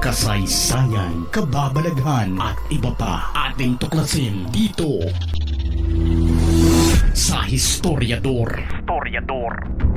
kasaysayan, kababalaghan at iba pa ating tuklasin dito sa Historiador. Historiador. –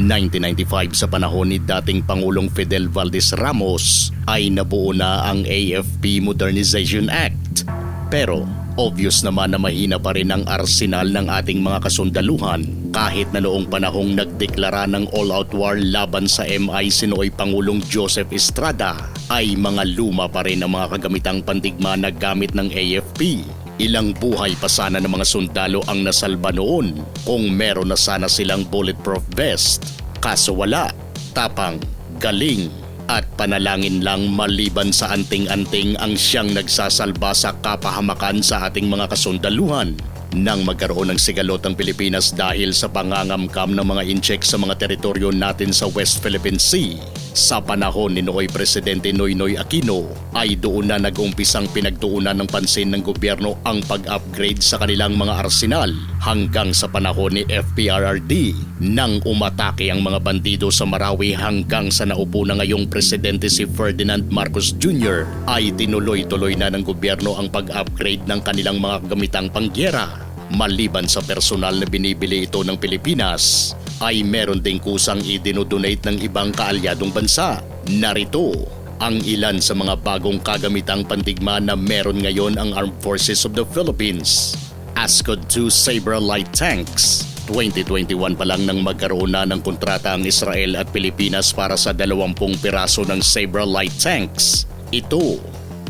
1995 sa panahon ni dating Pangulong Fidel Valdez Ramos ay nabuo na ang AFP Modernization Act. Pero obvious naman na mahina pa rin ang arsenal ng ating mga kasundaluhan kahit na noong panahong nagdeklara ng all-out war laban sa MI sinooy Pangulong Joseph Estrada ay mga luma pa rin ang mga kagamitang pandigma na gamit ng AFP. Ilang buhay pa sana ng mga sundalo ang nasalba noon kung meron na sana silang bulletproof vest. Kaso wala. Tapang, galing, at panalangin lang maliban sa anting-anting ang siyang nagsasalba sa kapahamakan sa ating mga kasundaluhan nang magkaroon ng sigalot ang Pilipinas dahil sa pangangamkam ng mga incheck sa mga teritoryo natin sa West Philippine Sea. Sa panahon ni Nooy Presidente Noynoy Aquino ay doon na nag-umpisang pinagtuunan ng pansin ng gobyerno ang pag-upgrade sa kanilang mga arsenal hanggang sa panahon ni FPRRD nang umatake ang mga bandido sa Marawi hanggang sa naupo na ngayong presidente si Ferdinand Marcos Jr. ay tinuloy-tuloy na ng gobyerno ang pag-upgrade ng kanilang mga gamitang pangyera Maliban sa personal na binibili ito ng Pilipinas, ay meron ding kusang idinodonate ng ibang kaalyadong bansa. Narito ang ilan sa mga bagong kagamitang pandigma na meron ngayon ang Armed Forces of the Philippines. ASCOD 2 Sabre Light Tanks 2021 pa lang nang magkaroon na ng kontrata ang Israel at Pilipinas para sa 20 piraso ng Sabre Light Tanks. Ito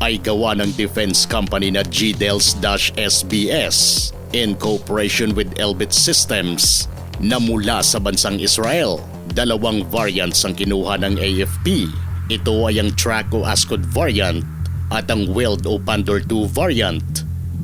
ay gawa ng defense company na GDELS-SBS in cooperation with Elbit Systems na mula sa bansang Israel. Dalawang variants ang kinuha ng AFP. Ito ay ang Ascod variant at ang Weld o Pandor 2 variant.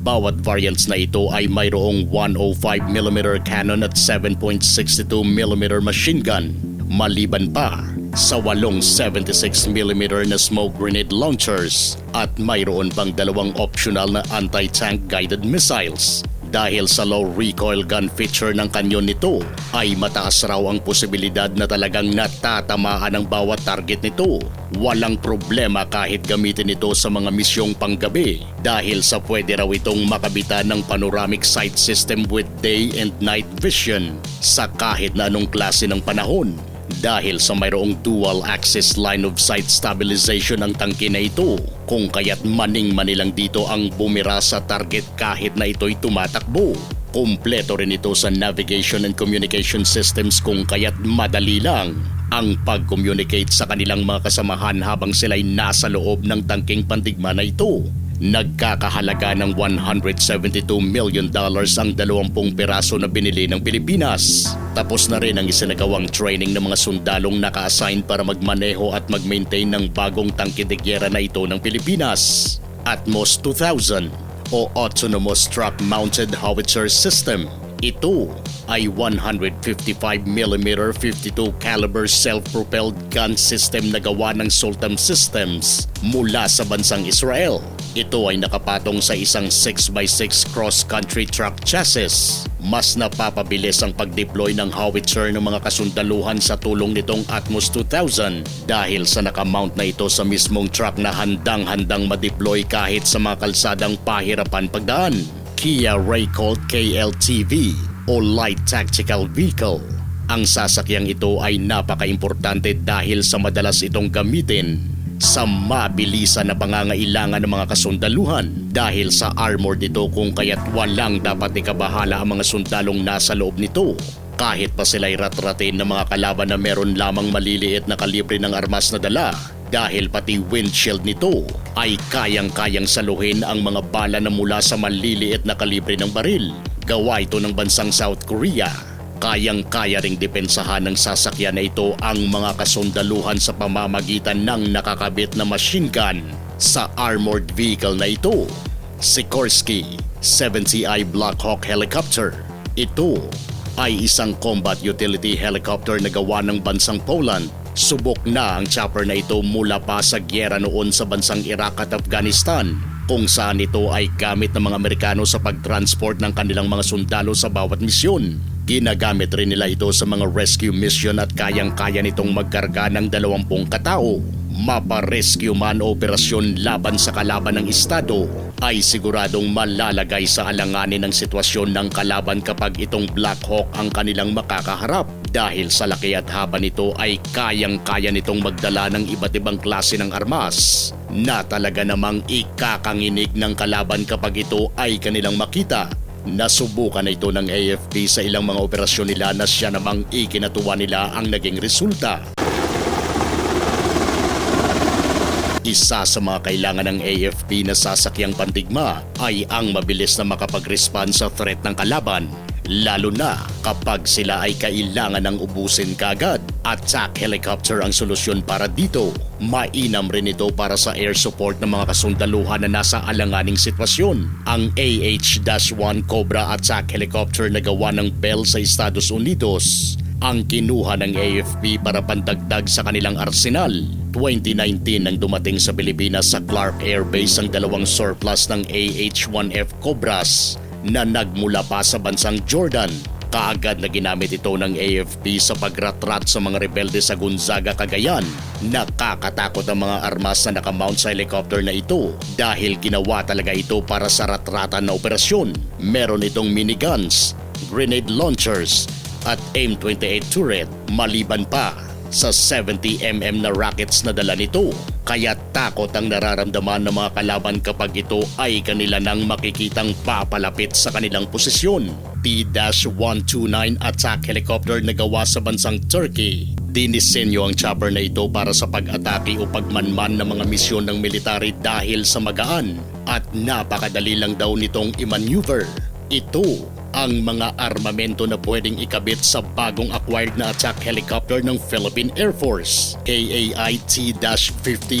Bawat variants na ito ay mayroong 105mm cannon at 7.62mm machine gun. Maliban pa sa walong 76mm na smoke grenade launchers at mayroon pang dalawang optional na anti-tank guided missiles. Dahil sa low recoil gun feature ng kanyon nito ay mataas raw ang posibilidad na talagang natatamaan ang bawat target nito. Walang problema kahit gamitin ito sa mga misyong panggabi dahil sa pwede raw itong makabitan ng panoramic sight system with day and night vision sa kahit na anong klase ng panahon dahil sa mayroong dual axis line of sight stabilization ang tangke na ito kung kaya't maning manilang dito ang bumira sa target kahit na ito'y tumatakbo. Kompleto rin ito sa navigation and communication systems kung kaya't madali lang ang pag-communicate sa kanilang mga kasamahan habang sila'y nasa loob ng tangking pandigma na ito. Nagkakahalaga ng 172 million dollars ang 20 piraso na binili ng Pilipinas. Tapos na rin ang isinagawang training ng mga sundalong naka-assign para magmaneho at mag-maintain ng bagong tangke de gyera na ito ng Pilipinas. Atmos 2000 o Autonomous Truck Mounted Howitzer System. Ito ay 155mm 52 caliber self-propelled gun system na gawa ng Sultan Systems mula sa bansang Israel. Ito ay nakapatong sa isang 6x6 cross-country truck chassis. Mas napapabilis ang pag-deploy ng howitzer ng mga kasundaluhan sa tulong nitong Atmos 2000 dahil sa nakamount na ito sa mismong truck na handang-handang ma-deploy kahit sa mga kalsadang pahirapan pagdaan. Kia Raycolt KLTV o Light Tactical Vehicle. Ang sasakyang ito ay napaka-importante dahil sa madalas itong gamitin sa mabilisan na pangangailangan ng mga kasundaluhan dahil sa armor nito kung kaya't walang dapat ikabahala ang mga sundalong nasa loob nito. Kahit pa sila'y ratratin ng mga kalaban na meron lamang maliliit na kalibre ng armas na dala dahil pati windshield nito ay kayang-kayang saluhin ang mga bala na mula sa maliliit na kalibre ng baril. Gawa ito ng bansang South Korea Kayang-kaya ring depensahan ng sasakyan na ito ang mga kasundaluhan sa pamamagitan ng nakakabit na machine gun sa armored vehicle na ito. Sikorsky 70i Black Hawk Helicopter. Ito ay isang combat utility helicopter na gawa ng bansang Poland. Subok na ang chopper na ito mula pa sa gyera noon sa bansang Iraq at Afghanistan kung saan ito ay gamit ng mga Amerikano sa pagtransport ng kanilang mga sundalo sa bawat misyon. Ginagamit rin nila ito sa mga rescue mission at kayang-kaya nitong magkarga ng 20 katao. Mapa-rescue man operasyon laban sa kalaban ng Estado ay siguradong malalagay sa alanganin ng sitwasyon ng kalaban kapag itong Black Hawk ang kanilang makakaharap. Dahil sa laki at haba nito ay kayang-kaya nitong magdala ng iba't ibang klase ng armas na talaga namang ikakanginig ng kalaban kapag ito ay kanilang makita. Nasubukan na ito ng AFP sa ilang mga operasyon nila na siya namang ikinatuwa nila ang naging resulta. Isa sa mga kailangan ng AFP na sasakyang pandigma ay ang mabilis na makapag-respond sa threat ng kalaban, lalo na kapag sila ay kailangan ng ubusin kagad. Attack helicopter ang solusyon para dito. Mainam rin ito para sa air support ng mga kasundaluhan na nasa alanganing sitwasyon. Ang AH-1 Cobra attack helicopter na gawa ng Bell sa Estados Unidos ang kinuha ng AFP para pandagdag sa kanilang arsenal. 2019 nang dumating sa Pilipinas sa Clark Air Base ang dalawang surplus ng AH-1F Cobras na nagmula pa sa bansang Jordan. Kaagad na ginamit ito ng AFP sa pagratrat sa mga rebelde sa Gonzaga, Cagayan. Nakakatakot ang mga armas na nakamount sa helicopter na ito dahil ginawa talaga ito para sa ratratan na operasyon. Meron itong miniguns, grenade launchers, at AIM-28 turret maliban pa sa 70mm na rockets na dala nito. Kaya takot ang nararamdaman ng mga kalaban kapag ito ay kanila nang makikitang papalapit sa kanilang posisyon. T-129 attack helicopter na gawa sa bansang Turkey. Dinisenyo ang chopper na ito para sa pag-atake o pagmanman ng mga misyon ng military dahil sa magaan at napakadali lang daw nitong i-maneuver. Ito ang mga armamento na pwedeng ikabit sa bagong acquired na attack helicopter ng Philippine Air Force, KAI-T-50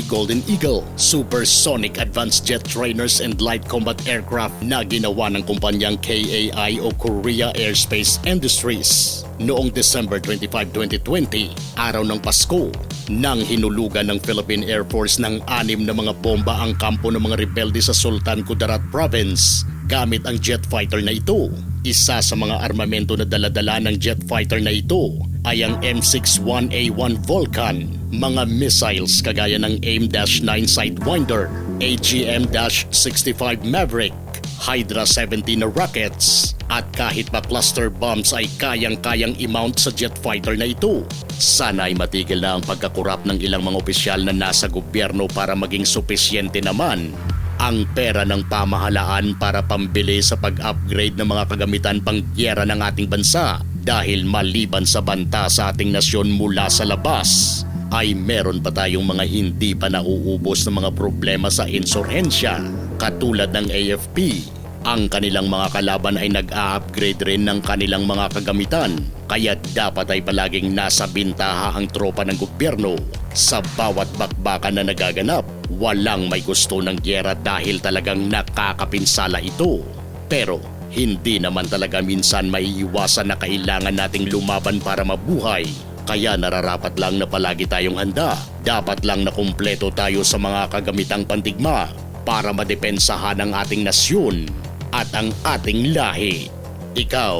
Golden Eagle, supersonic advanced jet trainers and light combat aircraft na ginawa ng kumpanyang KAI o Korea Aerospace Industries. Noong December 25, 2020, araw ng Pasko, nang hinulugan ng Philippine Air Force ng anim na mga bomba ang kampo ng mga rebelde sa Sultan Kudarat Province gamit ang jet fighter na ito. Isa sa mga armamento na daladala ng jet fighter na ito ay ang M61A1 Vulcan, mga missiles kagaya ng AIM-9 Sidewinder, AGM-65 Maverick, Hydra 17 na rockets, at kahit pa cluster bombs ay kayang-kayang i-mount sa jet fighter na ito. Sana ay matigil na ang pagkakurap ng ilang mga opisyal na nasa gobyerno para maging supisyente naman ang pera ng pamahalaan para pambili sa pag-upgrade ng mga kagamitan pangyera ng ating bansa dahil maliban sa banta sa ating nasyon mula sa labas ay meron pa tayong mga hindi pa nauubos na mga problema sa insurhensya katulad ng AFP. Ang kanilang mga kalaban ay nag-a-upgrade rin ng kanilang mga kagamitan kaya dapat ay palaging nasa bintaha ang tropa ng gobyerno sa bawat bakbakan na nagaganap. Walang may gusto ng gyera dahil talagang nakakapinsala ito. Pero hindi naman talaga minsan maiiwasan na kailangan nating lumaban para mabuhay. Kaya nararapat lang na palagi tayong handa. Dapat lang na kumpleto tayo sa mga kagamitang pandigma para madepensahan ang ating nasyon at ang ating lahi. Ikaw,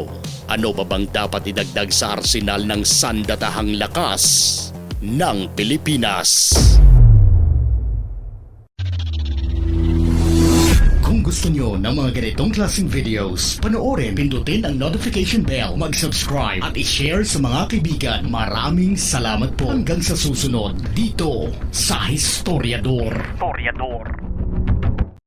ano ba bang dapat idagdag sa arsenal ng sandatahang lakas ng Pilipinas? Kung gusto nyo ng mga ganitong klaseng videos, panoorin, pindutin ang notification bell, mag-subscribe at i-share sa mga kaibigan. Maraming salamat po hanggang sa susunod dito sa Historiador. Historiador.